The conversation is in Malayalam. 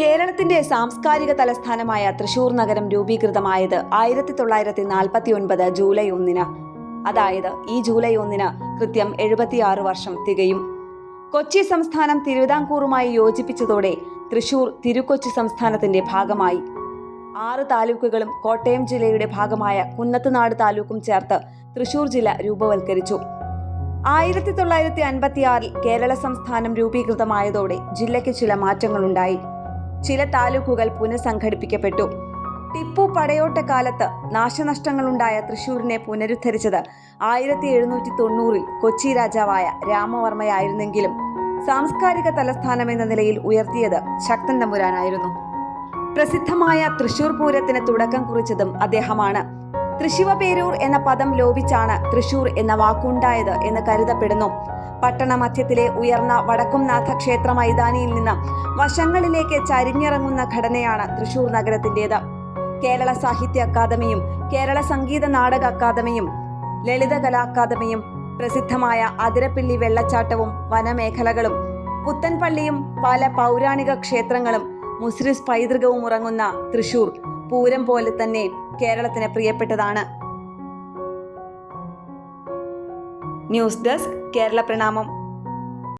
കേരളത്തിന്റെ സാംസ്കാരിക തലസ്ഥാനമായ തൃശൂർ നഗരം രൂപീകൃതമായത് ആയിരത്തി തൊള്ളായിരത്തി നാൽപ്പത്തി ഒൻപത് ജൂലൈ ഒന്നിന്. അതായത് ഈ ജൂലൈ ഒന്നിന് കൃത്യം എഴുപത്തിയാറ് വർഷം തികയും. കൊച്ചി സംസ്ഥാനം തിരുവിതാംകൂറുമായി യോജിപ്പിച്ചതോടെ തൃശൂർ തിരുക്കൊച്ചി സംസ്ഥാനത്തിന്റെ ഭാഗമായി. ആറ് താലൂക്കുകളും കോട്ടയം ജില്ലയുടെ ഭാഗമായ കുന്നത്തുനാട് താലൂക്കും ചേർത്ത് തൃശൂർ ജില്ല രൂപവൽക്കരിച്ചു. ആയിരത്തി തൊള്ളായിരത്തി അൻപത്തിയാറിൽ കേരള സംസ്ഥാനം രൂപീകൃതമായതോടെ ജില്ലയ്ക്ക് ചില മാറ്റങ്ങളുണ്ടായി. ചില താലൂക്കുകൾ പുനഃസംഘടിപ്പിക്കപ്പെട്ടു. ടിപ്പു പടയോട്ട കാലത്ത് നാശനഷ്ടങ്ങളുണ്ടായ തൃശൂരിനെ പുനരുദ്ധരിച്ചത് ആയിരത്തി എഴുന്നൂറ്റി തൊണ്ണൂറിൽ കൊച്ചി രാജാവായ രാമവർമ്മയായിരുന്നെങ്കിലും സാംസ്കാരിക തലസ്ഥാനം എന്ന നിലയിൽ ഉയർത്തിയത് ശക്തൻ തമ്പുരാനായിരുന്നു. പ്രസിദ്ധമായ തൃശൂർ പൂരത്തിന് തുടക്കം കുറിച്ചതും അദ്ദേഹമാണ്. തൃശിവപേരൂർ എന്ന പദം ലോപിച്ചാണ് തൃശൂർ എന്ന വാക്കുണ്ടായത് എന്ന് കരുതപ്പെടുന്നു. പട്ടണ മധ്യത്തിലെ ഉയർന്ന വടക്കുംനാഥ ക്ഷേത്ര മൈതാനിയിൽ നിന്ന് വശങ്ങളിലേക്ക് ചരിഞ്ഞിറങ്ങുന്ന ഘടനയാണ് തൃശൂർ നഗരത്തിന്റെത്. കേരള സാഹിത്യ അക്കാദമിയും കേരള സംഗീത നാടക അക്കാദമിയും ലളിതകലാ അക്കാദമിയും പ്രസിദ്ധമായ അതിരപ്പിള്ളി വെള്ളച്ചാട്ടവും വനമേഖലകളും പുത്തൻപള്ളിയും പല പൗരാണിക ക്ഷേത്രങ്ങളും മുസ്ലിസ് പൈതൃകവും ഉറങ്ങുന്ന തൃശൂർ പൂരം പോലെ തന്നെ കേരളത്തിന് പ്രിയപ്പെട്ടതാണ്. ന്യൂസ് ഡെസ്ക് കേരള പ്രണാമം